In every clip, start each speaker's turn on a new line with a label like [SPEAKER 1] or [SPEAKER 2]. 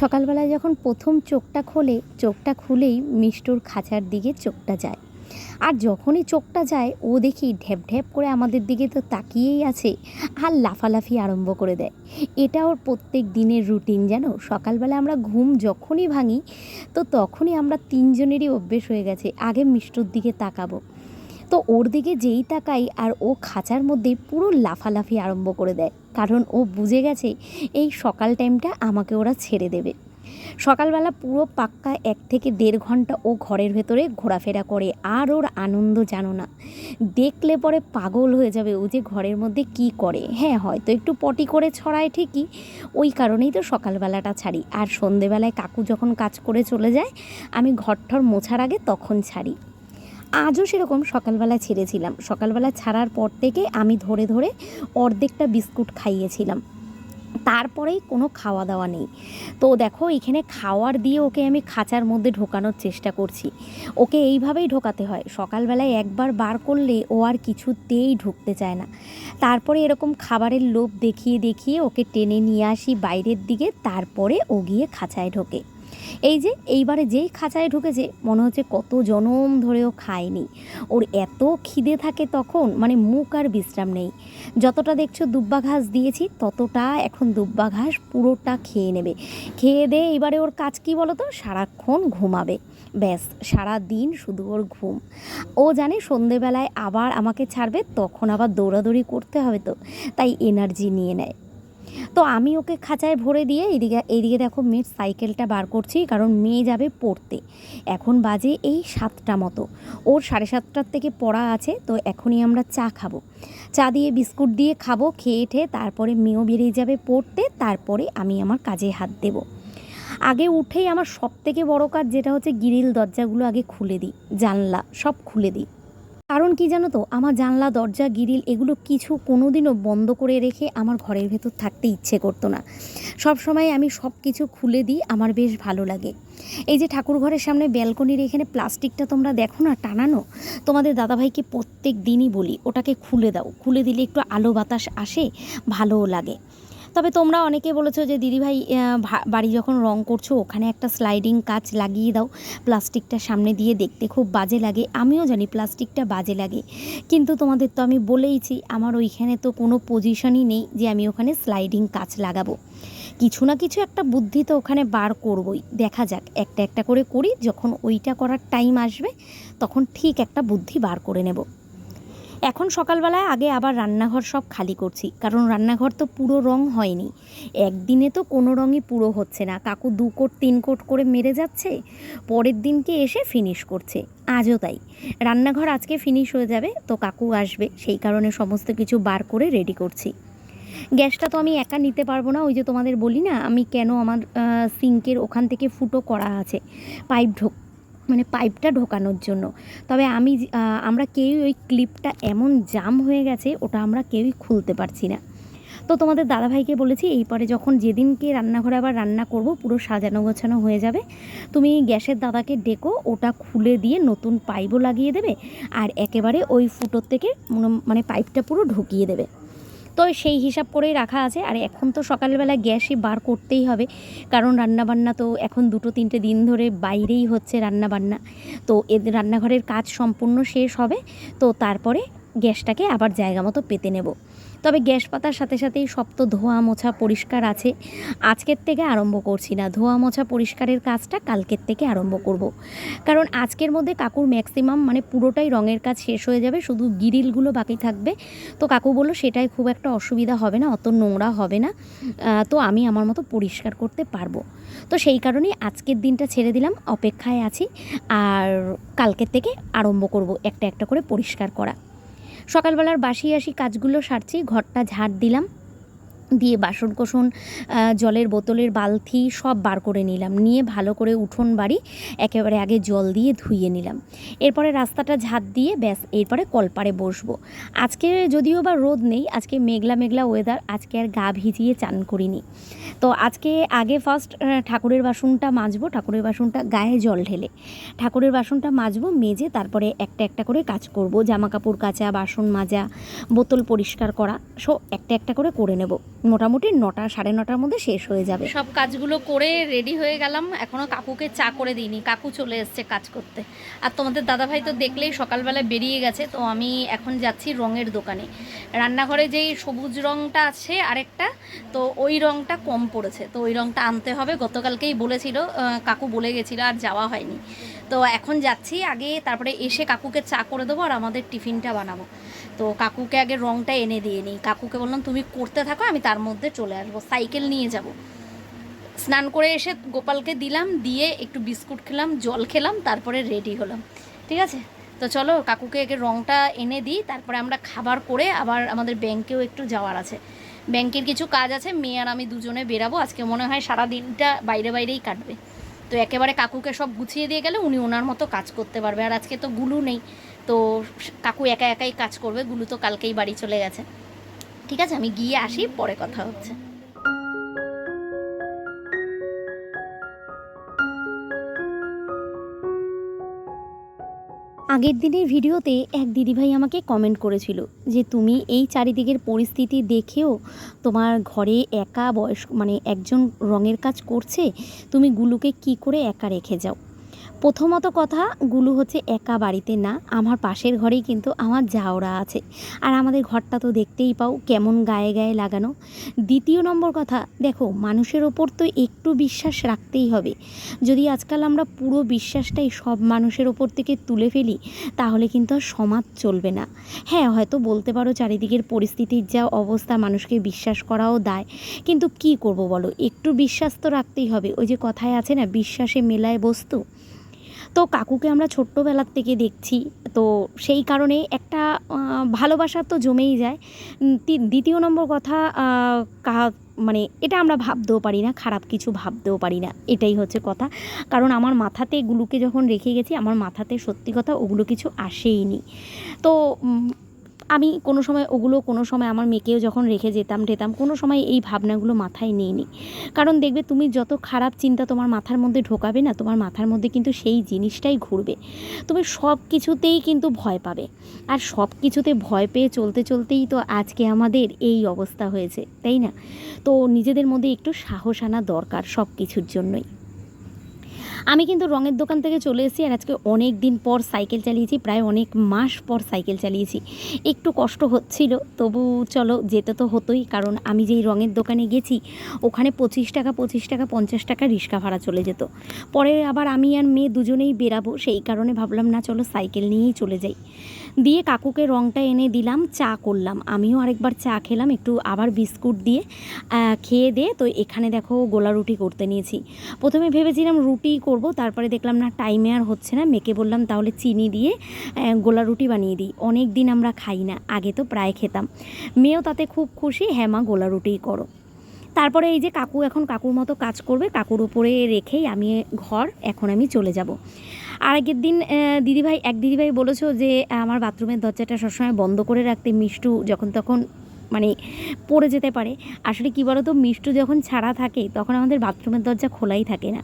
[SPEAKER 1] সকালবেলায় যখন প্রথম চোখটা খোলে, চোখটা খুলেই মিষ্টুর খাঁচার দিকে চোখটা যায়। আর যখনই চোখটা যায়, ও দেখি ঢ্যাপ ঢ্যাপ করে আমাদের দিকে তো তাকিয়েই আছে আর লাফালাফি আরম্ভ করে দেয়। এটা ওর প্রত্যেক দিনের রুটিন জানো? সকালবেলা আমরা ঘুম যখনই ভাঙি, তো তখনই আমরা তিনজনেরই অভ্যেস হয়ে গেছে, আগে মিষ্টুর দিকে তাকাবো। তো ওর দিকে যেই তাকাই আর ও খাঁচার মধ্যে পুরো লাফালাফি আরম্ভ করে দেয়। কারণ ও বুঝে গেছে এই সকাল টাইমটা আমাকে ওরা ছেড়ে দেবে। সকালবেলা পুরো পাক্কা এক থেকে দেড় ঘণ্টা ও ঘরের ভেতরে ঘোরাফেরা করে, আর ওর আনন্দ জানো না। দেখলে পরে পাগল হয়ে যাবে ও যে ঘরের মধ্যে কি করে। হ্যাঁ হয়তো একটু পটি করে ছড়ায় ঠিকই, ওই কারণেই তো সকালবেলাটা ছাড়ি। আর সন্ধেবেলায় কাকু যখন কাজ করে চলে যায়, আমি ঘরঠর মোছার আগে তখন ছাড়ি। আজও সেরকম সকালবেলা ছেড়েছিলাম। সকালবেলা ছাড়ার পর থেকে আমি ধরে ধরে অর্ধেকটা বিস্কুট খাইয়েছিলাম। তারপরেই কোনো খাওয়া দাওয়া নেই। তো দেখো, এখানে খাওয়ার দিয়ে ওকে আমি খাঁচার মধ্যে ঢোকানোর চেষ্টা করছি। ওকে এইভাবেই ঢোকাতে হয়। সকালবেলায় একবার বার করলে ও আর কিছুতেই ঢুকতে চায় না। তারপরে এরকম খাবারের লোভ দেখিয়ে দেখিয়ে ওকে টেনে নিয়ে আসি বাইরের দিকে, তারপরে ও গিয়ে খাঁচায় ঢোকে। এই যে এইবারে যেই খাঁচায় ঢুকেছে, মনে হচ্ছে কত জনম ধরেও খায়নি। ওর এত খিদে থাকে তখন মানে মুখ আর বিশ্রাম নেই। যতটা দেখছ দুব্বা ঘাস দিয়েছি, ততটা এখন দুব্বা ঘাস পুরোটা খেয়ে নেবে। খেয়ে দিয়ে এবারে ওর কাজ কী বলো তো সারাক্ষণ ঘুমাবে। ব্যাস সারা দিন শুধু ওর ঘুম। ও জানে সন্ধেবেলায় আবার আমাকে ছাড়বে, তখন আবার দৌড়াদৌড়ি করতে হবে তো। তাই এনার্জি নিয়ে নেয়। তো আমি ওকে খাঁচায় ভরে দিয়ে এদিকে এইদিকে দেখো মেয়ের সাইকেলটা বার করছি, কারণ মেয়ে যাবে পড়তে। এখন বাজে এই সাতটা মতো। ওর সাড়ে সাতটার থেকে পড়া আছে, তো এখনই আমরা চা খাব। চা দিয়ে বিস্কুট দিয়ে খাব, খেয়ে ঠেয়ে তারপরে মেয়েও বেরিয়ে যাবে পড়তে, তারপরে আমি আমার কাজে হাত দেব। আগে উঠেই আমার সব থেকে বড়ো কাজ যেটা হচ্ছে গিরিল দরজাগুলো আগে খুলে দিই, জানলা সব খুলে দিই। কারণ কি জানো তো? আমার জানলা, দরজা, গিরিল এগুলো কিছু কোনোদিনও বন্ধ করে রেখে আমার ঘরের ভেতর থাকতে ইচ্ছে করতো না। সব সময় আমি সব কিছু খুলে দিই, আমার বেশ ভালো লাগে। এই যে ঠাকুর ঘরের সামনে ব্যালকনির এখানে প্লাস্টিকটা তোমরা দেখো না, টানানো? তোমাদের দাদাভাইকে প্রত্যেক দিনই বলি, ওটাকে খুলে দাও। খুলে দিলে একটু আলো বাতাস আসে, ভালোও লাগে। তবে তোমরা অনেকে বলেছ যে দিদিভাই বাড়ি যখন রং করছ, ওখানে একটা স্লাইডিং কাচ লাগিয়ে দাও। প্লাস্টিকটা সামনে দিয়ে দেখতে খুব বাজে লাগে। আমিও জানি প্লাস্টিকটা বাজে লাগে। কিন্তু তোমাদের তো আমি বলেইছি, আমার ওইখানে তো কোনো পজিশনই নেই যে, আমি ওখানে স্লাইডিং কাচ লাগাবো। কিছু না কিছু একটা বুদ্ধি তো ওখানে বার করবই। দেখা যাক, একটা একটা করে করি। যখন ওইটা করার টাইম আসবে, তখন ঠিক একটা বুদ্ধি বার করে নেব। এখন সকালবেলায় আগে আবার রান্নাঘর সব খালি করছি, কারণ রান্নাঘর তো পুরো রং হয়নি। একদিনে তো কোনো রঙই পুরো হচ্ছে না। কাকু দু কোট, তিন কোট করে মেরে যাচ্ছে, পরের দিনকে এসে ফিনিশ করছে। আজও তাই। রান্নাঘর আজকে ফিনিশ হয়ে যাবে, তো কাকু আসবে, সেই কারণে সমস্ত কিছু বার করে রেডি করছি। গ্যাসটা তো আমি একা নিতে পারব না, ওই যে তোমাদের বলি না, আমি কেন আমার সিঙ্কের ওখান থেকে ফুটো করা আছে পাইপ ঢোক মানে পাইপটা ঢোকানোর জন্য। তবে আমি আমরা কেউই ওই ক্লিপটা এমন জাম হয়ে গেছে, ওটা আমরা কেউই খুলতে পারছি না। তো তোমাদের দাদাভাইকে বলেছি, এই পরে যখন যেদিনকে রান্নাঘরে আবার রান্না করব, পুরো সাজানো গোছানো হয়ে যাবে। তুমি গ্যাসের দাদাকে ডেকো, ওটা খুলে দিয়ে নতুন পাইপও লাগিয়ে দেবে, আর একেবারে ওই ফুটোর থেকে মনে- মানে পাইপটা পুরো ঢুকিয়ে দেবে। তো সেই হিসাব করেই রাখা আছে। আর এখন তো সকালবেলা গ্যাসই বার করতেই হবে। কারণ রান্নাবান্না তো এখন দুটো তিনটে দিন ধরে বাইরেই হচ্ছে রান্নাবান্না। তো এদের রান্নাঘরের কাজ সম্পূর্ণ শেষ হবে। তো তারপরে গ্যাসটাকে আবার জায়গা মতো পেতে নেব। তবে গ্যাস পাতার সাথে সাথেই সব তো ধোয়া মোছা পরিষ্কার আছে। আজকের থেকে আরম্ভ করছি না। ধোয়া মোছা পরিষ্কারের কাজটা কালকের থেকে আরম্ভ করব। কারণ আজকের মধ্যে কাকুর ম্যাক্সিমাম মানে পুরোটাই রঙের কাজ শেষ হয়ে যাবে, শুধু গিরিলগুলো বাকি থাকবে। তো কাকু বলল, সেটাই খুব একটা অসুবিধা হবে না, অত নোংরা হবে না। তো আমি আমার মতো পরিষ্কার করতে পারব। তো সেই কারণেই আজকের দিনটা ছেড়ে দিলাম, অপেক্ষায় আছি। আর কালকের থেকে আরম্ভ করব একটা একটা করে পরিষ্কার করা। সকালবেলার বাসি আসি কাজগুলো সারছি ঘরটা ঝাড় দিলাম। দিয়ে বাসন কোসন জলের বোতলের বালতি সব বার করে নিলাম। নিয়ে ভালো করে উঠোন বাড়ি একেবারে আগে জল দিয়ে ধুইয়ে নিলাম। এরপরে রাস্তাটা ঝাঁট দিয়ে ব্যাস, এরপরে কলপারে বসবো। আজকে যদিও বা রোদ নেই, আজকে মেঘলা মেঘলা ওয়েদার আজকে আর গা ভিজিয়ে চান করিনি। তো আজকে আগে ফার্স্ট ঠাকুরের বাসনটা মাজবো, ঠাকুরের বাসনটা গায়ে জল ঢেলে। ঠাকুরের বাসনটা মাজবো, মেজে তারপরে একটা একটা করে কাজ করব। জামা কাপড় কাচা, বাসন মাজা, বোতল পরিষ্কার করা, সো একটা একটা করে করে নেব। মোটামুটি নটা, সাড়ে নটার মধ্যে শেষ হয়ে যাবে। সব কাজগুলো করে রেডি হয়ে গেলাম। এখনও কাকুকে চা করে দিইনি। কাকু চলে এসছে কাজ করতে। আর তোমাদের দাদাভাই তো দেখলেই সকালবেলা বেরিয়ে গেছে, তো আমি এখন যাচ্ছি রঙের দোকানে। রান্নাঘরে যেই সবুজ রঙটা আছে আরেকটা, তো ওই রঙটা কম পড়েছে। তো ওই রঙটা আনতে হবে। গতকালকেই বলেছিল কাকু বলে গেছিল আর যাওয়া হয়নি। তো এখন যাচ্ছি আগে, তারপরে এসে কাকুকে চা করে দেবো আর আমাদের টিফিনটা বানাবো। তো কাকুকে আগে রঙটা এনে দিয়ে নিই। কাকুকে বললাম, তুমি করতে থাকো, আমি তার মধ্যে চলে আসব, সাইকেল নিয়ে যাব। স্নান করে এসে গোপালকে দিলাম, দিয়ে একটু বিস্কুট খেলাম, জল খেলাম, তারপরে রেডি হলাম। ঠিক আছে? তো চলো, কাকুকে আগে রঙটা এনে দিই, তারপরে আমরা খাবার করে আবার আমাদের ব্যাংকেও একটু যাওয়ার আছে। ব্যাংকের কিছু কাজ আছে, মেয়ে আর আমি দুজনে বেরাবো, আজকে মনে হয় সারা দিনটা বাইরে বাইরেই কাটবে। তো একেবারে কাকুকে সব গুছিয়ে দিয়ে গেলে উনি ওনার মতো কাজ করতে পারবে, আর আজকে তো গুলু নেই। তো কাকু একা একাই কাজ করবে, গুলু তো কালকেই বাড়ি চলে গেছে। ঠিক আছে, আমি গিয়ে আসি, পরে কথা হচ্ছে। আগের দিনের ভিডিওতে এক দিদিভাই আমাকে কমেন্ট করেছিল যে, তুমি এই চারিদিকের পরিস্থিতি দেখেও তোমার ঘরে একা বয়স মানে একজন রঙের কাজ করছে, তুমি গুলুকে কি করে একা রেখে যাও? প্রথমত কথা, গুলু হচ্ছে একা বাড়িতে না। আমার পাশের ঘরেই কিন্তু আমার যাওরা আছে। আর আমাদের ঘরটা তো দেখতেই পাও কেমন গায়ে গায়ে লাগানো। দ্বিতীয় নম্বর কথা, দেখো, মানুষের ওপর তো একটু বিশ্বাস রাখতেই হবে। যদি আজকাল আমরা পুরো বিশ্বাসটাই সব মানুষের ওপর থেকে তুলে ফেলি, তাহলে কিন্তু আর সমাজ চলবে না। হ্যাঁ হয়তো বলতে পারো চারিদিকের পরিস্থিতির যা অবস্থা, মানুষকে বিশ্বাস করাও দায়। কিন্তু কি করব বলো? একটু বিশ্বাস তো রাখতেই হবে। ওই যে কথায় আছে না, বিশ্বাসে মেলায় বস্তু। তো কাকুকে আমরা ছোট্টবেলার থেকে দেখছি। তো সেই কারণে একটা ভালোবাসা তো জমেই যায়। দ্বিতীয় নম্বর কথা মানে এটা আমরা ভাবতেও পারি না, খারাপ কিছু ভাবতেও পারি না, এটাই হচ্ছে কথা। কারণ আমার মাথাতে এগুলোকে যখন রেখে গেছি, আমার মাথাতে সত্যি কথা ওগুলো কিছু আসেই নি। তো আমি কোনো সময় ওগুলো কোনো সময় আমার মেয়েকেও যখন রেখে যেতাম টেতাম, কোনো সময় এই ভাবনাগুলো মাথায় নিইনি। কারণ দেখবে তুমি যত খারাপ চিন্তা তোমার মাথার মধ্যে ঢোকাবে না, তোমার মাথার মধ্যে কিন্তু সেই জিনিসটাই ঘুরবে। তুমি সব কিছুতেই কিন্তু ভয় পাবে। আর সব কিছুতে ভয় পেয়ে চলতে চলতেই তো আজকে আমাদের এই অবস্থা হয়েছে, তাই না? তো নিজেদের মধ্যে একটু সাহস আনা দরকার সব কিছুর জন্যই। আমি কিন্তু রঙের দোকান থেকে চলে এসেছি আর আজকে অনেক দিন পর সাইকেল চালিয়েছি, প্রায় অনেক মাস পর সাইকেল চালিয়েছি। একটু কষ্ট হচ্ছিল, তবু চলো যেতে তো হতোই, কারণ আমি যেই রঙের দোকানে গেছি, ওখানে পঁচিশ টাকা পঁচিশ টাকা, পঞ্চাশ টাকা রিক্সা ভাড়া চলে যেত। পরে আবার আমি আর মেয়ে দুজনেই বেরাবো, সেই কারণে ভাবলাম না চলো সাইকেল নিয়েই চলে যাই। দিয়ে কাকুকে রঙটা এনে দিলাম, চা করলাম। আমিও আরেকবার চা খেলাম, একটু আবার বিস্কুট দিয়ে খেয়ে দিয়ে, তো এখানে দেখো গোলা রুটি করতে নিয়েছি। প্রথমে ভেবেছিলাম রুটি করব, তারপরে দেখলাম না টাইমে আর হচ্ছে না মেয়েকে বললাম তাহলে চিনি দিয়ে গোলা রুটি বানিয়ে দিই। অনেক দিন আমরা খাই না, আগে তো প্রায় খেতাম। মেয়েও তাতে খুব খুশি হ্যাঁ মা, গোলা রুটিই করো। তারপরে এই যে কাকু এখন কাকুর মতো কাজ করবে, কাকুর উপরে রেখেই আমি ঘর, এখন আমি চলে যাব। আর আগের দিন দিদিভাই, এক দিদিভাই বলেছ যে, আমার বাথরুমের দরজাটা সবসময় বন্ধ করে রাখতে। মিষ্টু যখন তখন মানে পড়ে যেতে পারে। আসলে কী বলো তো মিষ্টু যখন ছাড়া থাকে, তখন আমাদের বাথরুমের দরজা খোলাই থাকে না।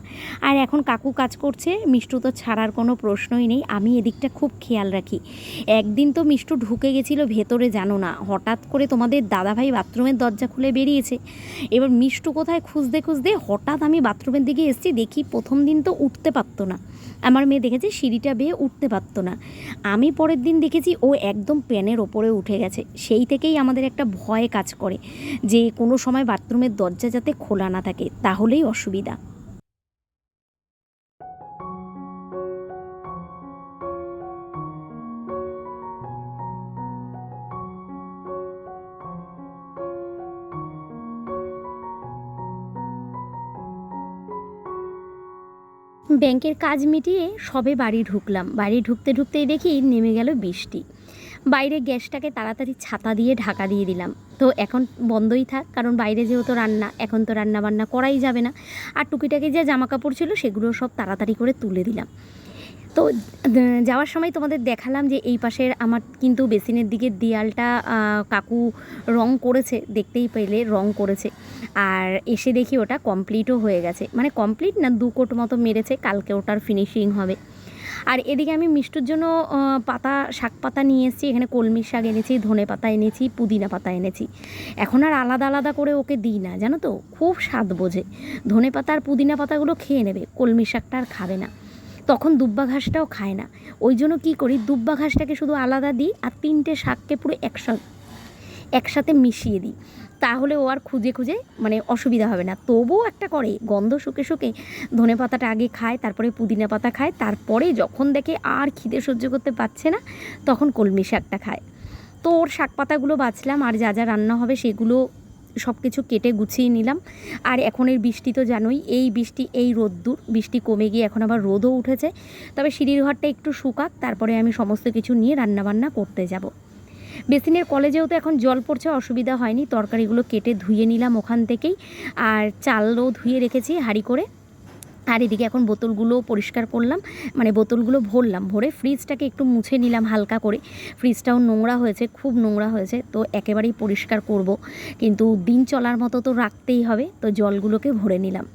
[SPEAKER 1] আর এখন কাকু কাজ করছে, মিষ্টু তো ছাড়ার কোনো প্রশ্নই নেই। আমি এদিকটা খুব খেয়াল রাখি। একদিন তো মিষ্টু ঢুকে গেছিল ভেতরে, জানো না। হঠাৎ করে তোমাদের দাদাভাই বাথরুমের দরজা খুলে বেরিয়েছে। এবার মিষ্টু কোথায় খুঁজতে খুঁজতে হঠাৎ আমি বাথরুমের দিকে এসেছি, দেখি প্রথম দিন তো উঠতে পারতো না। আমার মেয়ে দেখেছে সিঁড়িটা বেয়ে উঠতে পারতো না। আমি পরের দিন দেখেছি ও একদম প্যানের ওপরে উঠে গেছে। সেই থেকেই আমাদের একটা ভয় কাজ করে। যে কোনো সময় বাথরুমের দরজা যাতে খোলা না থাকে, তাহলেই অসুবিধা। ব্যাংকের কাজ মিটিয়ে সবে বাড়ি ঢুকলাম। বাড়ি ঢুকতে ঢুকতেই দেখি নেমে গেল বৃষ্টি। বাইরে গ্যাসটাকে তাড়াতাড়ি ছাতা দিয়ে ঢাকা দিয়ে দিলাম। তো এখন বন্ধই থাক, কারণ বাইরে যেহেতু রান্না, এখন তো রান্না বান্না করাই যাবে না। আর টুকিটাকি যে জামা কাপড় ছিল সেগুলো সব তাড়াতাড়ি করে তুলে দিলাম। তো যাওয়ার সময় তোমাদের দেখালাম যে এই পাশের আমার কিন্তু বেসিনের দিকের দেয়ালটা কাকু রং করেছে, দেখতেই পেলে রং করেছে। আর এসে দেখি ওটা কমপ্লিটও হয়ে গেছে। মানে কমপ্লিট না, দু কোট মতো মেরেছে, কালকে ওটার ফিনিশিং হবে। আর এদিকে আমি মিষ্টির জন্য পাতা, শাক পাতা নিয়ে এসেছি। এখানে কলমির শাক এনেছি, ধনে পাতা এনেছি, পুদিনা পাতা এনেছি। এখন আর আলাদা আলাদা করে ওকে দিই না, জানো তো? খুব স্বাদ বোঝে। ধনে পাতা আর পুদিনা পাতাগুলো খেয়ে নেবে, কলমি শাকটা আর খাবে না। তখন দুব্বা ঘাসটাও খায় না। ওই জন্য কী করি, দুব্বা ঘাসটাকে শুধু আলাদা দিই আর তিনটে শাককে পুরো একসাথে একসাথে মিশিয়ে দিই। তাহলে ও আর খুঁজে খুঁজে মানে অসুবিধা হবে না। তবুও একটা করে, গন্ধ শুকে শুকে ধনে পাতাটা আগে খায়, তারপরে পুদিনা পাতা খায়, তারপরে যখন দেখে আর খিদে সহ্য করতে পারছে না, তখন কলমি শাকটা খায়। তো ওর শাক পাতাগুলো বাছলাম, আর যা যা রান্না হবে সেগুলো সব কিছু কেটে গুছিয়ে নিলাম। আর এখন এই বৃষ্টি তো জানোই, এই বৃষ্টি, এই রোদ্দুর, বৃষ্টি কমে গিয়ে এখন আবার রোদও উঠেছে। তবে সিঁড়ির ঘরটা একটু শুকাক, তারপরে আমি সমস্ত কিছু নিয়ে রান্নাবান্না করতে যাব। বেসিনের কলেজেও তো এখন জল পড়ছে, অসুবিধা হয়নি। তরকারিগুলো কেটে ধুয়ে নিলাম ওখান থেকেই। আর চালও ধুয়ে রেখেছি হাঁড়ি করে। আর এদিকে এখন বোতলগুলো পরিষ্কার করলাম। মানে বোতলগুলো ভরলাম, ভরে ফ্রিজটাকে একটু মুছে নিলাম হালকা করে। ফ্রিজটাও নোংরা হয়েছে, খুব নোংরা হয়েছে, তো একেবারেই পরিষ্কার করব। কিন্তু দিন চলার মতো তো রাখতেই হবে, তো জলগুলোকে ভরে নিলাম।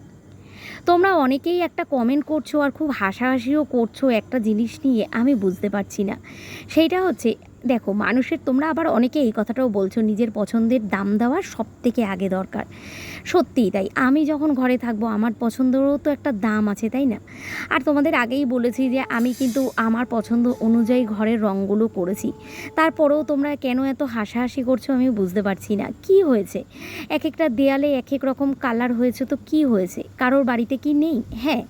[SPEAKER 1] তোমরা অনেকেই একটা কমেন্ট করছ আর খুব হাসাহাসিও করছ একটা জিনিস নিয়ে, আমি বুঝতে পারছি না। সেইটা হচ্ছে দেখো, মানুষের তোমরা আবার অনেকে এই কথাটাও বলছো, নিজের পছন্দের দাম দেওয়া সব থেকে আগে দরকার। সত্যিই তাই। আমি যখন ঘরে থাকব, আমার পছন্দেরও তো একটা দাম আছে, তাই না? আর তোমাদের আগেই বলেছি যে আমি কিন্তু আমার পছন্দ অনুযায়ী ঘরের রঙগুলো করেছি। তারপরেও তোমরা কেন এত হাসাহাসি করছ আমি বুঝতে পারছি না। কি হয়েছে? এক একটা দেয়ালে এক এক রকম কালার হয়েছে তো কি হয়েছে? কারোর বাড়িতে কি নেই? হ্যাঁ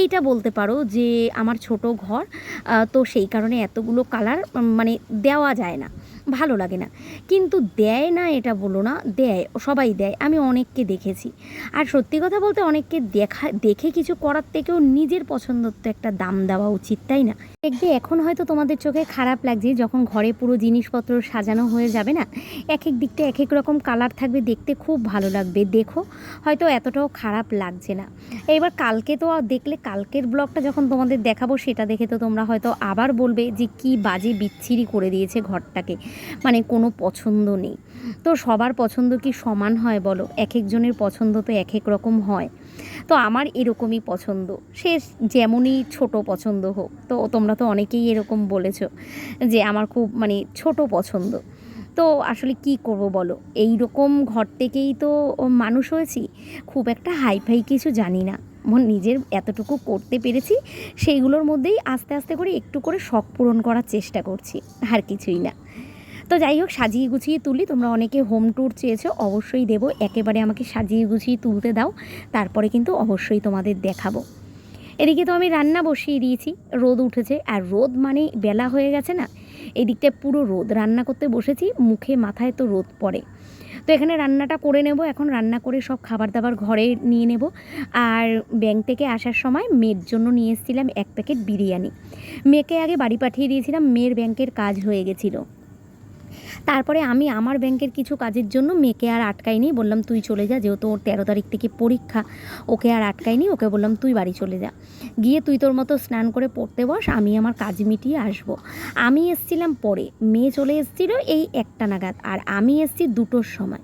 [SPEAKER 1] এইটা বলতে পারো যে আমার ছোট ঘর তো সেই কারণে এতগুলো কালার মানে দেওয়া যায় না। ভালো লাগে না। কিন্তু দেয় না এটা বলো না, দেয়, সবাই দেয়, আমি অনেককে দেখেছি। আর সত্যি কথা বলতে অনেককে দেখা, দেখে কিছু করার থেকেও নিজের পছন্দ তো একটা দাম দেওয়া উচিত, তাই না? দেখবে এখন হয়তো তোমাদের চোখে খারাপ লাগছে, যখন ঘরে পুরো জিনিসপত্র সাজানো হয়ে যাবে না এক এক দিকটা এক এক রকম কালার থাকবে, দেখতে খুব ভালো লাগবে। দেখো, হয়তো এতটাও খারাপ লাগছে না। এবার কালকে তো দেখলে, কালকের ব্লগটা যখন তোমাদের দেখাবো, সেটা দেখে তো তোমরা হয়তো আবার বলবে যে কি বাজে বিচ্ছিরি করে দিয়েছে ঘরটাকে। মানে কোনো পছন্দ নেই। তো সবার পছন্দ কি সমান হয় বলো? এক একজনের পছন্দ তো এক এক রকম হয়। তো আমার এরকমই পছন্দ। সে যেমনই ছোট পছন্দ হোক, তো তোমরা তো অনেকেই এরকম বলেছ যে আমার খুব মানে ছোট পছন্দ। তো আসলে কি করব বলো? এই রকম ঘর থেকেই তো মানুষ হয়েছি। খুব একটা হাইফাই কিছু জানি না। নিজের এতটুকু করতে পেরেছি, সেইগুলোর মধ্যেই আস্তে আস্তে করে একটু করে শখ পূরণ করার চেষ্টা করছি। আর কিছুই না। তো যাই হোক, সাজিয়ে গুছিয়ে তুলি। তোমরা অনেকে হোম ট্যুর চেয়েছো, অবশ্যই দেবো। একেবারে আমাকে সাজিয়ে গুছিয়ে তুলতে দাও। তারপরে কিন্তু অবশ্যই তোমাদের দেখাবো। এদিকে তো আমি রান্না বসিয়ে দিয়েছি। রোদ উঠেছে। আর রোদ মানে বেলা হয়ে গেছে না? এই দিকটায় পুরো রোদ। রান্না করতে বসেছি। মুখে, মাথায় তো রোদ পড়ে। তো এখানে রান্নাটা করে নেব। এখন রান্না করে সব খাবার দাবার ঘরে নিয়ে নেব। আর ব্যাংক থেকে আসার সময় মেয়ের জন্য নিয়ে এসেছিলাম এক প্যাকেট বিরিয়ানি। মেয়েকে আগে বাড়ি পাঠিয়ে দিয়েছিলাম। মেয়ের ব্যাংকের কাজ হয়ে গেছিল। তারপরে আমি আমার ব্যাংকের কিছু কাজের জন্য মেয়েকে আর আটকাইনি। বললাম, তুই চলে যা, যেহেতু ওর তেরো তারিখ থেকে পরীক্ষা, ওকে আর আটকাইনি। ওকে বললাম, তুই বাড়ি চলে যা। গিয়ে তুই তোর মতো স্নান করে পড়তে বস, আমি আমার কাজ মিটিয়ে আসব। আমি এসছিলাম পরে। মেয়ে চলে এসেছিল এই একটা নাগাদ, আর আমি এসছি দুটোর সময়।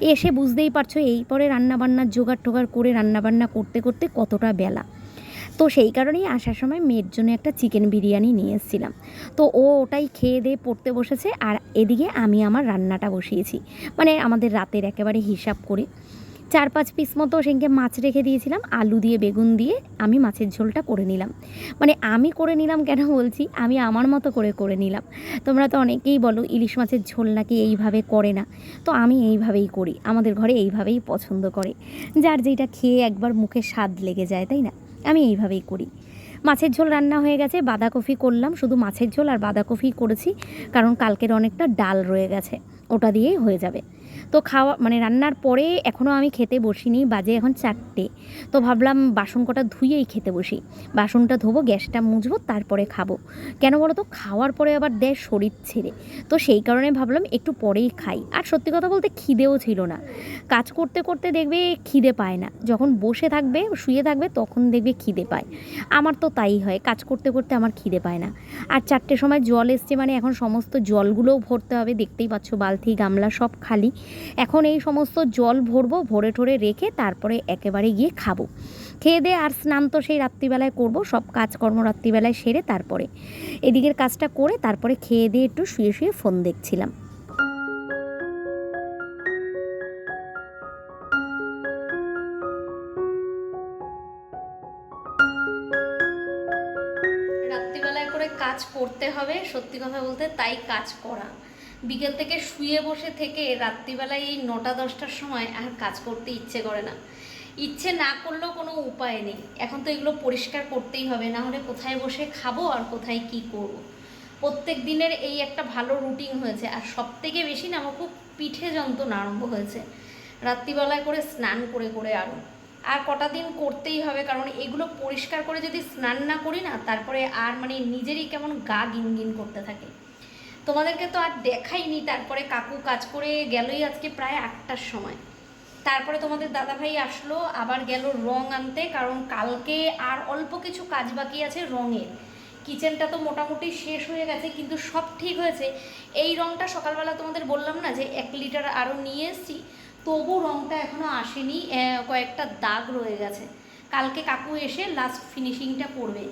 [SPEAKER 1] এসে বুঝতেই পারছ, এই পরে রান্নাবান্নার জোগাড় টোগাড় করে রান্নাবান্না করতে করতে কতটা বেলা। তো সেই কারণেই আসার সময় মেয়ের জন্য একটা চিকেন বিরিয়ানি নিয়ে এসেছিলাম। তো ও ওটাই খেয়ে দিয়ে পড়তে বসেছে আর এদিকে আমি আমার রান্নাটা বসিয়েছি। মানে আমাদের রাতের একেবারে হিসাব করে। চার পাঁচ পিস মতো সেদিনকে মাছ রেখে দিয়েছিলাম, আলু দিয়ে, বেগুন দিয়ে আমি মাছের ঝোলটা করে নিলাম। মানে আমি করে নিলাম কেন বলছি? আমি আমার মতো করে করে নিলাম। তোমরা তো অনেকেই বলো, ইলিশ মাছের ঝোল নাকি এইভাবে করে না। তো আমি এইভাবেই করি। আমাদের ঘরে এইভাবেই পছন্দ করে। যার যেটা খেয়ে একবার মুখে স্বাদ লেগে যায়, তাই না? আমি এইভাবেই করি। মাছের ঝোল রান্না হয়ে গেছে, বাঁধাকপি করলাম, শুধু মাছের ঝোল আর বাঁধাকপি করেছি, কারণ কালকের অনেকটা ডাল রয়ে গেছে, ওটা দিয়েই হয়ে যাবে। তো খাওয়া মানে রান্নার পরে এখনও আমি খেতে বসিনি, বাজে এখন চারটে। তো ভাবলাম বাসন কটা ধুয়েই খেতে বসি। বাসনটা ধোবো, গ্যাসটা মুছবো, তারপরে খাব। কেন বলো তো খাওয়ার পরে আবার দেয় শরীর ছেড়ে। তো সেই কারণে ভাবলাম একটু পরেই খাই। আর সত্যি কথা বলতে খিদেও ছিল না। কাজ করতে করতে দেখবে খিদে পায় না। যখন বসে থাকবে, শুয়ে থাকবে, তখন দেখবে খিদে পায়। আমার তো তাই হয়, কাজ করতে করতে আমার খিদে পায় না। আর চারটের সময় জল এসছে মানে এখন সমস্ত জলগুলোও ভরতে হবে। দেখতেই পাচ্ছ, বালতি, গামলা সব খালি। এখন এই সমস্ত জল ভরবো, ভরে ঠরে রেখে তারপরে একেবারে গিয়ে খাব।
[SPEAKER 2] খেয়ে দিয়ে আর স্নান তো সেই রাত্রিবেলায় করব, সব কাজকর্ম রাত্রিবেলায় সেরে তারপরে এদিকের কাজটা করে তারপরে খেয়ে দিয়ে একটু শুয়ে শুয়ে ফোন দেখছিলাম। রাত্রিবেলায় করে কাজ করতে হবে, সত্যি কথা বলতে তাই কাজ করা। বিকেল থেকে শুয়ে বসে থেকে রাত্রিবেলায় এই নটা, দশটার সময় আর কাজ করতে ইচ্ছে করে না। ইচ্ছে না করলেও কোনো উপায় নেই। এখন তো এগুলো পরিষ্কার করতেই হবে, না হলে কোথায় বসে খাব আর কোথায় কি করব। প্রত্যেক দিনের এই একটা ভালো রুটিন হয়েছে। আর সব থেকে বেশি না, আমার খুব পিঠে যন্ত্রণা আরম্ভ হয়েছে। রাত্রিবেলায় করে স্নান করে করে আরও আর কটা দিন করতেই হবে, কারণ এগুলো পরিষ্কার করে যদি স্নান না করি না, তারপরে আর মানে নিজেরই কেমন গা গিনগিন করতে থাকে। তোমাদেরকে তো আর দেখাইনি, তারপরে কাকু কাজ করে গেলই আজকে প্রায় আটটার সময়। তারপরে তোমাদের দাদাভাই আসলো, আবার গেল রং আনতে, কারণ কালকে আর অল্প কিছু কাজ বাকি আছে রঙের। কিচেনটা তো মোটামুটি শেষ হয়ে গেছে, কিন্তু সব ঠিক হয়েছে। এই রংটা সকালবেলা তোমাদের বললাম না যে এক লিটার আরও নিয়ে এসেছি, তবু রংটা এখনও আসেনি কয়েকটা দাগ রয়ে গেছে। কালকে কাকু এসে লাস্ট ফিনিশিংটা করবে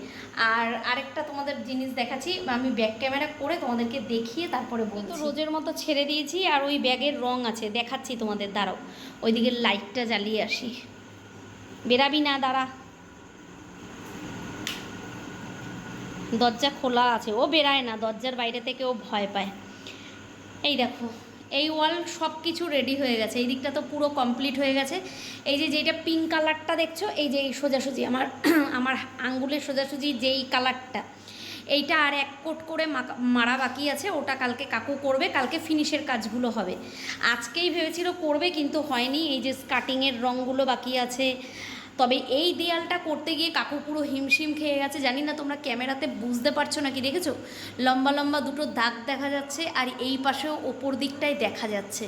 [SPEAKER 2] আর আরেকটা তোমাদের জিনিস দেখাচ্ছি আমি ব্যাক ক্যামেরা করে তোমাদেরকে দেখিয়ে তারপরে বলতো রোজের মতো ছেড়ে দিয়েছি আর ওই ব্যাগের রং আছে দেখাচ্ছি তোমাদের দাঁড়াও। ওইদিকে লাইটটা জ্বালিয়ে আসি। বেরাবি না দাঁড়া। দরজা খোলা আছে ও বেরায় না দরজার বাইরে থেকে ও ভয় পায়। এই দেখো। এই ওয়াল সব কিছু রেডি হয়ে গেছে। এই দিকটা তো পুরো কমপ্লিট হয়ে গেছে। এই যে যেটা পিঙ্ক কালারটা দেখছ, এই যে এই সোজাসুজি, আমার আমার আঙ্গুলের সোজাসুজি যেই কালারটা এইটা আর এক কোট করে মারা বাকি আছে। ওটা কালকে কাকু করবে, কালকে ফিনিশের কাজগুলো হবে। আজকেই ভেবেছিল করবে, কিন্তু হয়নি। এই যে স্কার্টিংয়ের রঙগুলো বাকি আছে তবে এই দেয়ালটা করতে গিয়ে কাকু পুরো হিমশিম খেয়ে গেছে। জানি না তোমরা ক্যামেরাতে বুঝতে পারছ নাকি, দেখেছ? লম্বা লম্বা দুটো দাগ দেখা যাচ্ছে আর এই পাশেও ওপর দিকটায় দেখা যাচ্ছে।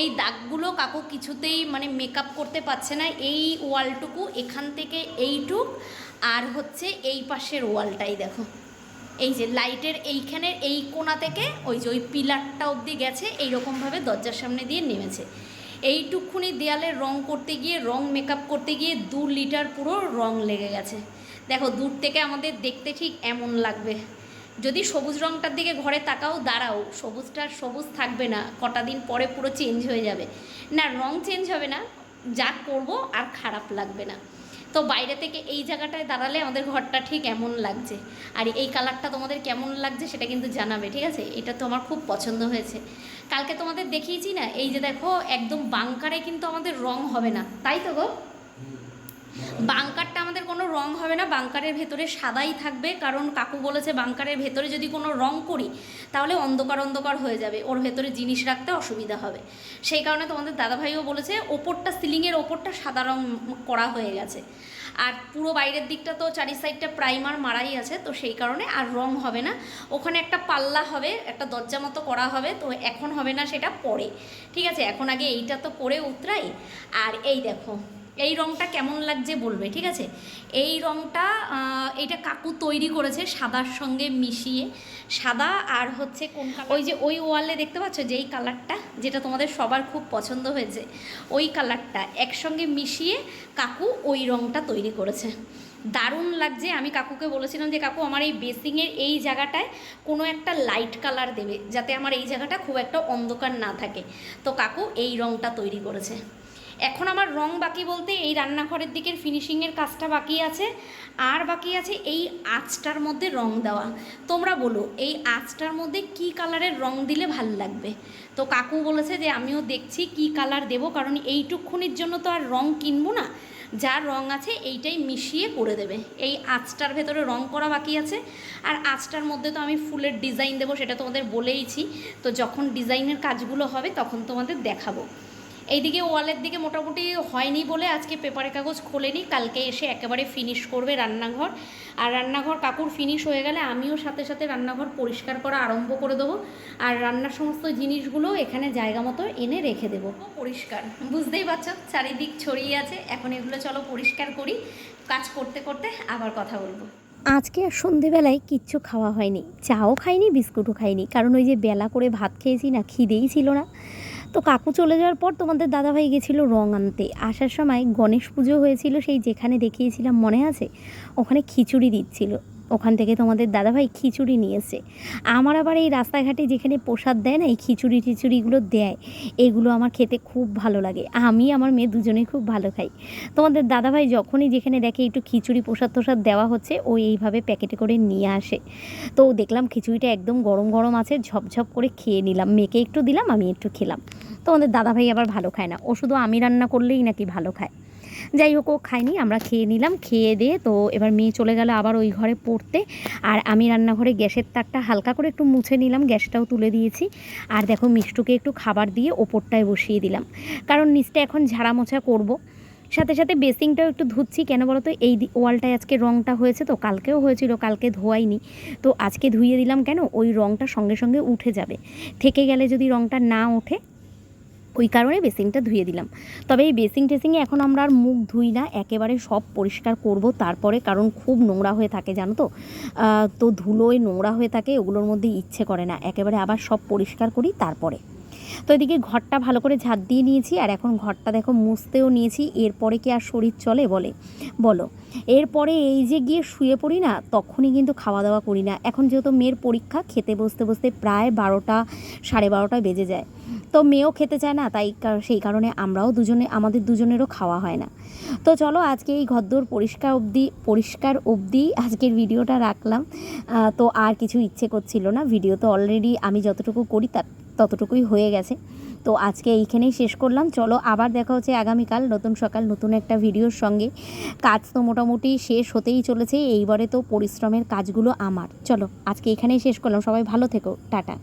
[SPEAKER 2] এই দাগগুলো কাকু কিছুতেই মানে মেকআপ করতে পারছে না। এই ওয়ালটুকু এখান থেকে এইটুক আর হচ্ছে এই পাশের ওয়ালটাই দেখো। এই যে লাইটের এইখানের এই কোণা থেকে ওই যে ওই পিলারটা অবধি গেছে, এইরকমভাবে দরজার সামনে দিয়ে নেমেছে। এইটুকুনি দেয়ালে রং করতে গিয়ে, রং মেকআপ করতে গিয়ে দু লিটার পুরো রং লেগে গেছে। দেখো, দূর থেকে আমাদের দেখতে ঠিক এমন লাগবে। যদি সবুজ রংটার দিকে ঘরে তাকাও, দাঁড়াও। সবুজটা সবুজ থাকবে না। কটা দিন পরে পুরো চেঞ্জ হয়ে যাবে। না, রং চেঞ্জ হবে না। যা করব আর খারাপ লাগবে না। তো বাইরে থেকে এই জায়গাটায় দাঁড়ালে আমাদের ঘরটা ঠিক এমন লাগছে। আর এই কালারটা তোমাদের কেমন লাগছে সেটা কিন্তু জানাবে, ঠিক আছে? এটা তো আমার খুব পছন্দ হয়েছে। কালকে তোমাদের দেখিয়েছি না, এই যে দেখো, একদম বাংকারে কিন্তু আমাদের রং হবে না। তাই তো গো? বাংকারটা আমাদের কোনো রং হবে না, বাংকারের ভেতরে সাদাই থাকবে, কারণ কাকু বলেছে বাংকারের ভেতরে যদি কোনো রং করি, তাহলে অন্ধকার অন্ধকার হয়ে যাবে, ওর ভেতরে জিনিস রাখতে অসুবিধা হবে। সেই কারণে তোমাদের দাদাভাইও বলেছে, ওপরটা সিলিংয়ের ওপরটা সাদা রং করা হয়ে গেছে। আর পুরো বাইরের দিকটা তো চারি সাইডটা প্রাইমার মারাই আছে, তো সেই কারণে আর রং হবে না। ওখানে একটা পাল্লা হবে, একটা দরজা মতো করা হবে, তো এখন হবে না সেটা পরে। ঠিক আছে, এখন আগে এইটা তো পরে উতরাই। আর এই দেখো এই রংটা কেমন লাগছে বলবে ঠিক আছে? এই আহ, এইটা কাকু তৈরি করেছে সাদার সঙ্গে মিশিয়ে। সাদা আর হচ্ছে কোন ওই যে ওই ওয়ালে দেখতে পাচ্ছ যে এই কালারটা যেটা তোমাদের সবার খুব পছন্দ হয়েছে ওই কালারটা একসঙ্গে মিশিয়ে কাকু ওই রংটা তৈরি করেছে। দারুণ লাগছে আমি কাকুকে বলেছিলাম যে কাকু আমার এই বেসিংয়ের এই জায়গাটায় কোনো একটা লাইট কালার দেবে যাতে আমার এই জায়গাটা খুব একটা অন্ধকার না থাকে। তো কাকু এই রংটা তৈরি করেছে। এখন আমার রং বাকি বলতে এই রান্নাঘরের দিকের ফিনিশিংয়ের কাজটা বাকি আছে। আর বাকি আছে এই আঁচটার মধ্যে রং দেওয়া। তোমরা বলো, এই আঁচটার মধ্যে কি কালারের রং দিলে ভালো লাগবে? তো কাকু বলেছে যে, আমিও দেখছি কি কালার দেবো, কারণ এইটুকুনির জন্য তো আর রং কিনবো না। যা রং আছে এইটাই মিশিয়ে করে দেবে। এই আঁচটার ভেতরে রং করা বাকি আছে। আর আঁচটার মধ্যে তো আমি ফুলের ডিজাইন দেবো, সেটা তোমাদের বলেইছি। তো যখন ডিজাইনের কাজগুলো হবে, তখন তোমাদের দেখাবো। এইদিকে ওয়ালের দিকে মোটামুটি হয়নি বলে আজকে পেপারের কাগজ খোলেনি, কালকে এসে একেবারে ফিনিশ করবে রান্নাঘর। আর রান্নাঘর কাকুর ফিনিশ হয়ে গেলে আমিও সাথে সাথে রান্নাঘর পরিষ্কার করা আরম্ভ করে দেবো। আর রান্নার সমস্ত জিনিসগুলো এখানে জায়গা মতো এনে রেখে দেবো। পরিষ্কার, বুঝতেই পারছ? চারিদিক ছড়িয়ে আছে। এখন এগুলো চলো পরিষ্কার করি। কাজ করতে করতে আবার কথা বলব। আজকে আর সন্ধেবেলায় কিচ্ছু খাওয়া হয়নি। চাও খাইনি, বিস্কুটও খাইনি। কারণ ওই যে বেলা করে ভাত খেয়েছি না, খিদেই ছিল না।
[SPEAKER 1] তো কাকু চলে যাওয়ার পর তোমাদের দাদাভাই গেছিল রং আনতে। আসার সময় গণেশ পুজো হয়েছিল সেই যেখানে দেখিয়েছিলাম, মনে আছে? ওখানে খিচুড়ি দিচ্ছিল। ওখান থেকে তোমাদের দাদাভাই খিচুড়ি নিয়েছে আমার আবার এই রাস্তাঘাটে যেখানে প্রসাদ দেয় না, এই খিচুড়ি টিচুড়িগুলো দেয়, এগুলো আমার খেতে খুব ভালো লাগে। আমি, আমার মেয়ে দুজনেই খুব ভালো খাই। তোমাদের দাদাভাই যখনই যেখানে দেখে একটু খিচুড়ি প্রসাদ তোসাদ দেওয়া হচ্ছে, ও এইভাবে প্যাকেটে করে নিয়ে আসে। তো দেখলাম খিচুড়িটা একদম গরম গরম আছে, ঝপঝপ করে খেয়ে নিলাম। মেয়েকে একটু দিলাম, আমি একটু খেলাম। তোমাদের দাদাভাই আবার ভালো খায় না। ও শুধু আমি রান্না করলেই নাকি ভালো খায়। যাই হোক, ও খায়নি, আমরা খেয়ে নিলাম, খেয়ে দিয়ে তো এবার মেয়ে চলে গেল আবার ওই ঘরে পড়তে। আর আমি রান্নাঘরে গ্যাসের তাকটা হালকা করে একটু মুছে নিলাম, গ্যাসটাও তুলে দিয়েছি। আর দেখো, মিষ্টুকে একটু খাবার দিয়ে ওপরটায় বসিয়ে দিলাম। কারণ নিচটা এখন ঝাড়া মোছা করব। সাথে সাথে বেসিংটাও একটু ধুচ্ছি, কেন বলো তো, এই ওয়ালটায় আজকে রঙটা হয়েছে তো, কালকেও হয়েছিল, কালকে ধোয়াইনি। তো আজকে ধুইয়ে দিলাম কেন, ওই রঙটা সঙ্গে সঙ্গে উঠে যাবে। থেকে গেলে যদি রঙটা না ওঠে ওই কারণে বেসিংটা ধুয়ে দিলাম। তবে এই বেসিং টেসিংয়ে এখন আমরা আর মুখ ধুই না, একেবারে সব পরিষ্কার করব। তারপরে কারণ খুব নোংরা হয়ে থাকে, জানো তো? তো ধুলোয় নোংরা হয়ে থাকে, ওগুলোর মধ্যে ইচ্ছে করে না। একেবারে আবার সব পরিষ্কার করি তারপরে। তো এদিকে ঘরটা ভালো করে ঝাঁট দিয়ে নিয়েছি, আর এখন ঘরটা দেখো মুছতেও নিয়েছি। এরপরে কি আর শরীর চলে বলে? বলো। এরপরে এই যে গিয়ে শুয়ে পড়ি না, তখনই কিন্তু খাওয়া দাওয়া করি না। এখন যেহেতু মেয়ের পরীক্ষা, খেতে বসতে বসতে প্রায় বারোটা, সাড়ে বারোটা বেজে যায়। তো মেয়েও খেতে চায় না, তাই সেই কারণে আমরাও দুজনে, আমাদের দুজনেরও খাওয়া হয় না। তো চলো আজকে এই ঘরদোর পরিষ্কার অবধি পরিষ্কার অবধি আজকের ভিডিওটা রাখলাম। তো আর কিছু ইচ্ছে করছিল না, ভিডিও তো অলরেডি আমি যতটুকু করি তার, ততটুকুই হয়ে গেছে। তো আজকে এইখানেই শেষ করলাম। চলো আবার দেখা হচ্ছে আগামীকাল নতুন সকাল, নতুন একটা ভিডিওর সঙ্গে। কাজ তো মোটামুটি শেষ হতেই চলেছে, এইবারে তো পরিশ্রমের কাজগুলো আমার। চলো আজকে এখানেই শেষ করলাম। সবাই ভালো থেকো। টাটা।